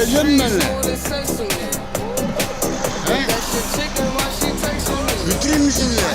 gelecek misin benimle? Götüreyim mi seni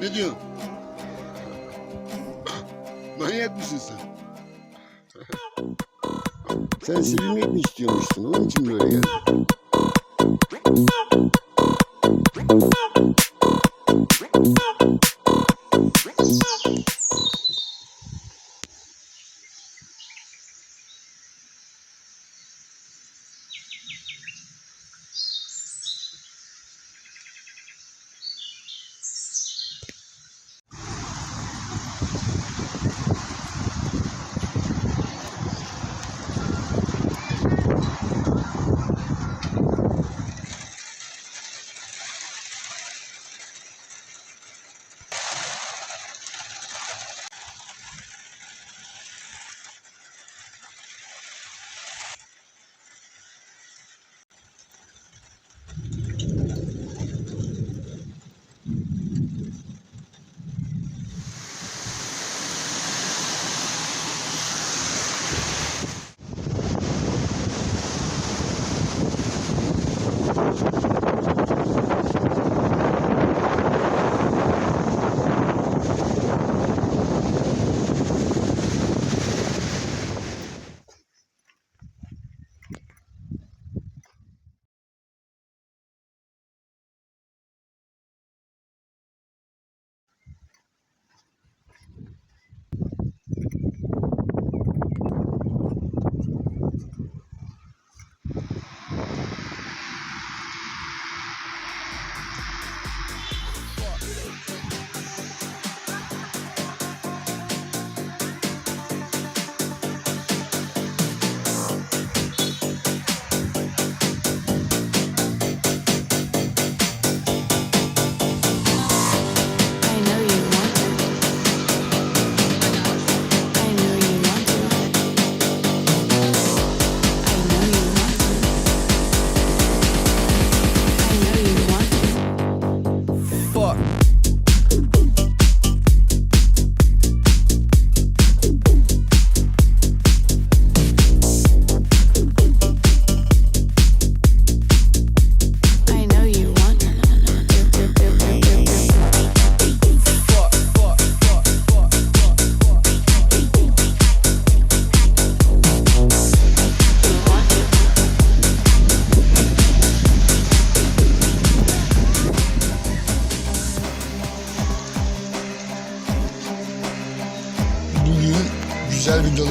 Ne diyorsun? Manyak mısın sen? sen sevilmek mi istiyormuşsun? Onun için böyle geldin.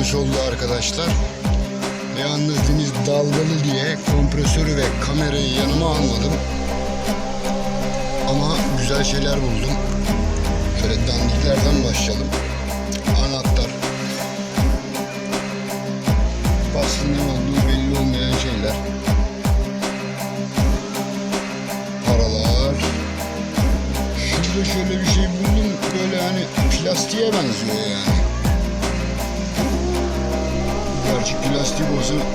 Ters oldu arkadaşlar. Yalnız deniz dalgalı diye kompresörü ve kamerayı yanıma almadım. Ama güzel şeyler buldum. Şöyle dandiklerden başlayalım. Anahtar. Baslı ne olduğu belli olmayan şeyler. Paralar. Şurada şöyle bir şey buldum. Böyle hani plastiğe benziyor yani. Gerçi plastik olsa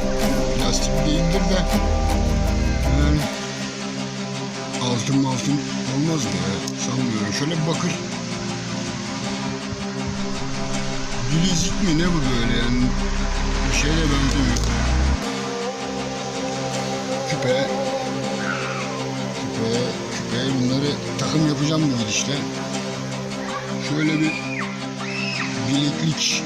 plastik değildir de yani altın altın olmaz mı? Sanmıyorum. Şöyle bir bakır. Bilezik mi ne bu böyle yani? Bir şeye benzemiyor. Küpe. Küpe. Küpe. Bunları takım yapacağım bu gidişle. Şöyle bir bileklik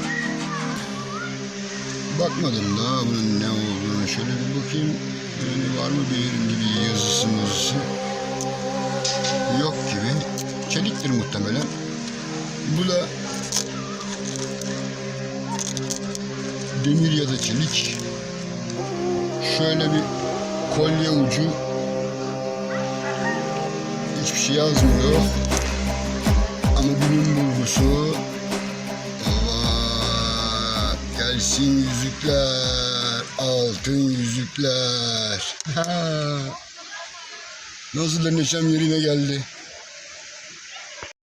Bakmadım daha bunun ne olduğunu şöyle bir bakayım. Yani var mı bir yerin gibi yazısı mazısı? Yok gibi. Çeliktir muhtemelen. Bu da demir ya da çelik. Şöyle bir kolye ucu. Hiçbir şey yazmıyor. Ama günün bulgusu Aa, gelsin yüzükler, altın yüzükler. Nasıl da neşem yerine geldi.